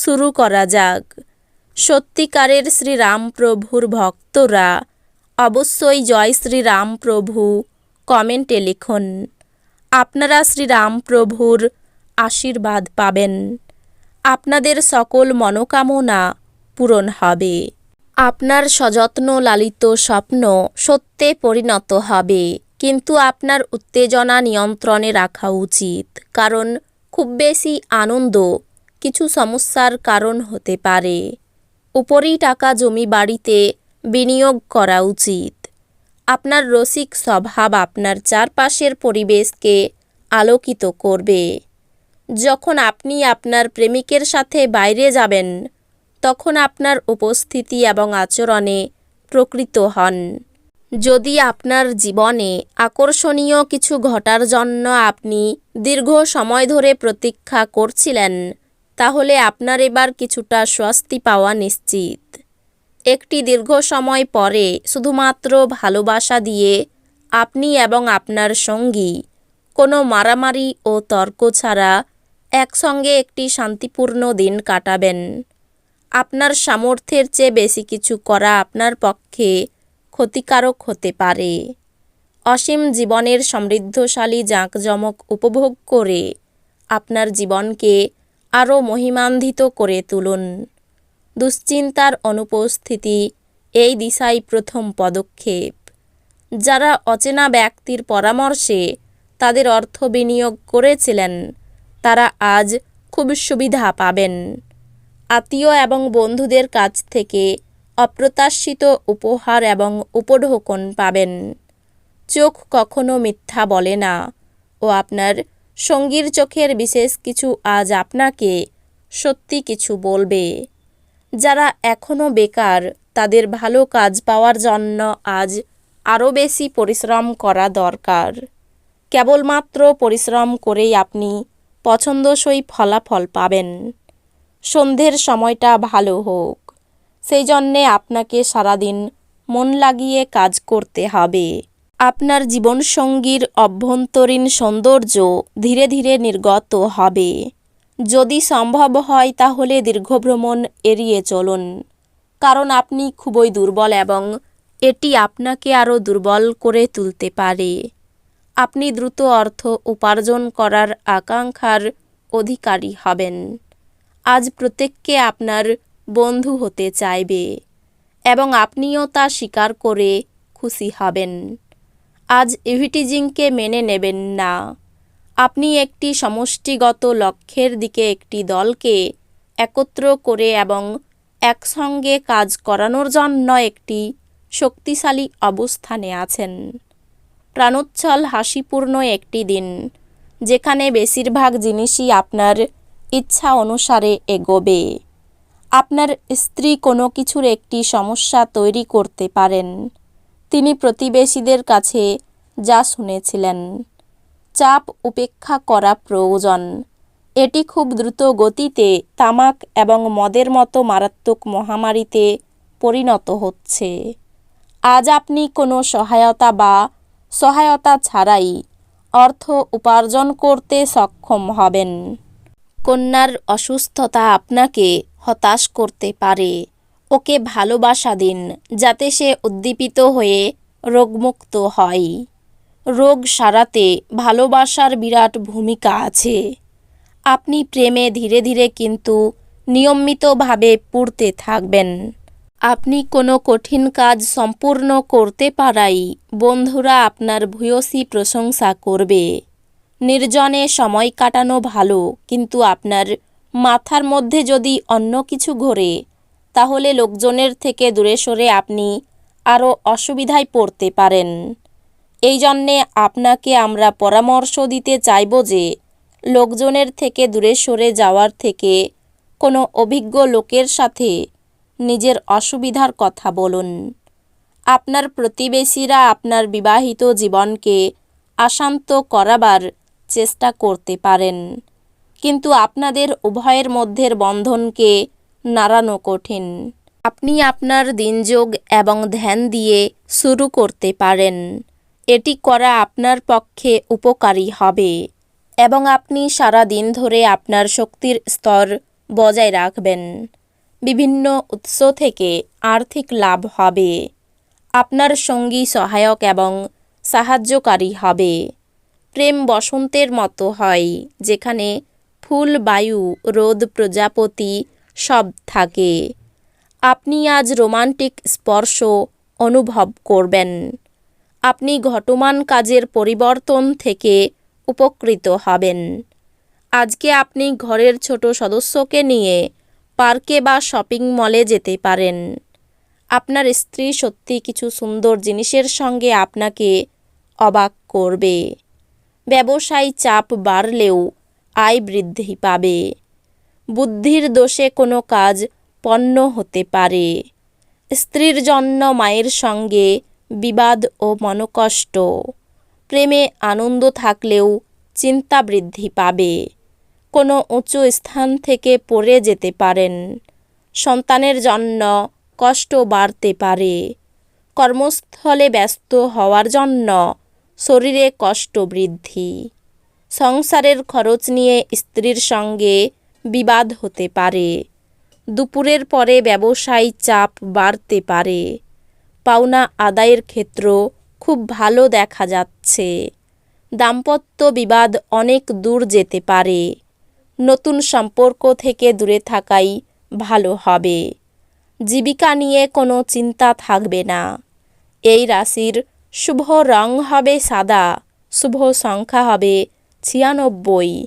শুরু করা যাক। সত্যিকারের শ্রীরামপ্রভুর ভক্তরা অবশ্যই জয় শ্রীরামপ্রভু কমেন্টে লিখুন। আপনারা শ্রীরামপ্রভুর আশীর্বাদ পাবেন। আপনাদের সকল মনোকামনা পূরণ হবে। আপনার সযত্ন লালিত স্বপ্ন সত্যে পরিণত হবে। কিন্তু আপনার উত্তেজনা নিয়ন্ত্রণে রাখা উচিত, কারণ খুব বেশি আনন্দ কিছু সমস্যার কারণ হতে পারে। উপরেই টাকা জমি বাড়িতে বিনিয়োগ করা উচিত। আপনার রসিক স্বভাব আপনার চারপাশের পরিবেশকে আলোকিত করবে। যখন আপনি আপনার প্রেমিকের সাথে বাইরে যাবেন, তখন আপনার উপস্থিতি এবং আচরণে প্রকৃত হন। যদি আপনার জীবনে আকর্ষণীয় কিছু ঘটার জন্য আপনি দীর্ঘ সময় ধরে প্রতীক্ষা করছিলেন তাহলে আপনার এবার কিছুটা স্বস্তি পাওয়া নিশ্চিত। একটি দীর্ঘ সময় পরে শুধুমাত্র ভালোবাসা দিয়ে আপনি এবং আপনার সঙ্গী কোনো মারামারি ও তর্ক ছাড়া একসঙ্গে একটি শান্তিপূর্ণ দিন কাটাবেন। আপনার সামর্থ্যের চেয়ে বেশি কিছু করা আপনার পক্ষে ক্ষতিকারক হতে পারে। অসীম জীবনের সমৃদ্ধশালী জাঁকজমক উপভোগ করে আপনার জীবনকে আরও মহিমান্বিত করে তুলুন। দুশ্চিন্তার অনুপস্থিতি এই দিশাই প্রথম পদক্ষেপ। যারা অচেনা ব্যক্তির পরামর্শে তাদের অর্থ বিনিয়োগ করেছিলেন, তারা আজ খুব সুবিধা পাবেন। আত্মীয় এবং বন্ধুদের কাছ থেকে অপ্রত্যাশিত উপহার এবং উপঢৌকন পাবেন। চোখ কখনো মিথ্যা বলে না ও আপনার সঙ্গীর চোখের বিশেষ কিছু আজ আপনাকে সত্যি কিছু বলবে। যারা এখনও বেকার, তাদের ভালো কাজ পাওয়ার জন্য আজ আরও বেশি পরিশ্রম করা দরকার। কেবলমাত্র পরিশ্রম করেই আপনি পছন্দসই ফলাফল পাবেন। সন্ধ্যের সময়টা ভালো হোক। সেই জন্যে আপনাকে সারাদিন মন লাগিয়ে কাজ করতে হবে। আপনার জীবনসঙ্গীর অভ্যন্তরীণ সৌন্দর্য ধীরে ধীরে নির্গত হবে। যদি সম্ভব হয়, তাহলে দীর্ঘভ্রমণ এড়িয়ে চলুন। কারণ আপনি খুবই দুর্বল এবং এটি আপনাকে আরও দুর্বল করে তুলতে পারে। আপনি দ্রুত অর্থ উপার্জন করার আকাঙ্ক্ষার অধিকারী হবেন। আজ প্রত্যেককে আপনার বন্ধু হতে চাইবে এবং আপনিও তা স্বীকার করে খুশি হবেন। আজ ইভিটিজিংকে মেনে নেবেন না। আপনি একটি সমষ্টিগত লক্ষ্যের দিকে একটি দলকে একত্র করে এবং একসঙ্গে কাজ করানোর জন্য একটি শক্তিশালী অবস্থানে আছেন। প্রাণোচ্ছল, হাসিপূর্ণ একটি দিন, যেখানে বেশিরভাগ জিনিসই আপনার ইচ্ছা অনুসারে এগোবে। আপনার স্ত্রী কোনো কিছুর একটি সমস্যা তৈরি করতে পারেন। তিনি প্রতিবেশীদের কাছে যা শুনেছিলেন। চাপ উপেক্ষা করা প্রয়োজন। এটি খুব দ্রুত গতিতে তামাক এবং মদের মতো মারাত্মক মহামারীতে পরিণত হচ্ছে। আজ আপনি কোনো সহায়তা বা সহায়তা ছাড়াই অর্থ উপার্জন করতে সক্ষম হবেন। কন্যার অসুস্থতা আপনাকে হতাশ করতে পারে। ওকে ভালোবাসা দিন, যাতে সে উদ্দীপিত হয়ে রোগমুক্ত হয়। রোগ সারাতে ভালোবাসার বিরাট ভূমিকা আছে। আপনি প্রেমে ধীরে ধীরে কিন্তু নিয়মিতভাবে পুড়তে থাকবেন। আপনি কোনো কঠিন কাজ সম্পূর্ণ করতে পারাই বন্ধুরা আপনার ভূয়সী প্রশংসা করবে। নির্জনে সময় কাটানো ভালো, কিন্তু আপনার মাথার মধ্যে যদি অন্য কিছু ঘোরে তাহলে লোকজনের থেকে দূরে সরে আপনি আরও অসুবিধায় পড়তে পারেন। এই জন্যে আপনাকে আমরা পরামর্শ দিতে চাইব যে লোকজনের থেকে দূরে সরে যাওয়ার থেকে কোনো অভিজ্ঞ লোকের সাথে নিজের অসুবিধার কথা বলুন। আপনার প্রতিবেশীরা আপনার বিবাহিত জীবনকে অশান্ত করাবার চেষ্টা করতে পারেন। কিন্তু আপনাদের উভয়ের মধ্যের বন্ধনকে নাড়ানো কঠিন। আপনি আপনার দিনযোগ এবং ধ্যান দিয়ে শুরু করতে পারেন। এটি করা আপনার পক্ষে উপকারী হবে এবং আপনি সারা দিন ধরে আপনার শক্তির স্তর বজায় রাখবেন। বিভিন্ন উৎস থেকে আর্থিক লাভ হবে। আপনার সঙ্গী সহায়ক এবং সাহায্যকারী হবে। প্রেম বসন্তের মতো হয়, যেখানে ফুল, বায়ু, রোদ, প্রজাপতি সব থাকে। আপনি আজ রোমান্টিক স্পর্শ অনুভব করবেন। আপনি ঘটমান কাজের পরিবর্তন থেকে উপকৃত হবেন। আজকে আপনি ঘরের ছোট সদস্যকে নিয়ে পার্কে বা শপিং মলে যেতে পারেন। আপনার স্ত্রী সত্যি কিছু সুন্দর জিনিসের সঙ্গে আপনাকে অবাক করবে। ব্যবসায় চাপ বাড়লেও আয় বৃদ্ধি পাবে। বুদ্ধির দোষে কোনো কাজ পণ্য হতে পারে। স্ত্রীর জন্য মায়ের সঙ্গে বিবাদ ও মনকষ্ট। প্রেমে আনন্দ থাকলেও চিন্তা বৃদ্ধি পাবে। কোনো উঁচু স্থান থেকে পড়ে যেতে পারেন। সন্তানের জন্য কষ্ট বাড়তে পারে। কর্মস্থলে ব্যস্ত হওয়ার জন্য শরীরে কষ্ট বৃদ্ধি। সংসারের খরচ নিয়ে স্ত্রীর সঙ্গে বিবাদ হতে পারে। দুপুরের পরে ব্যবসায় চাপ বাড়তে পারে। পাওনা আদায়ের ক্ষেত্র খুব ভালো দেখা যাচ্ছে। দাম্পত্য বিবাদ অনেক দূর যেতে পারে। নতুন সম্পর্ক থেকে দূরে থাকাই ভালো হবে। জীবিকা নিয়ে কোনো চিন্তা থাকবে না। এই রাশির শুভ রং হবে সাদা, শুভ সংখ্যা হবে ছিয়ানব্বই।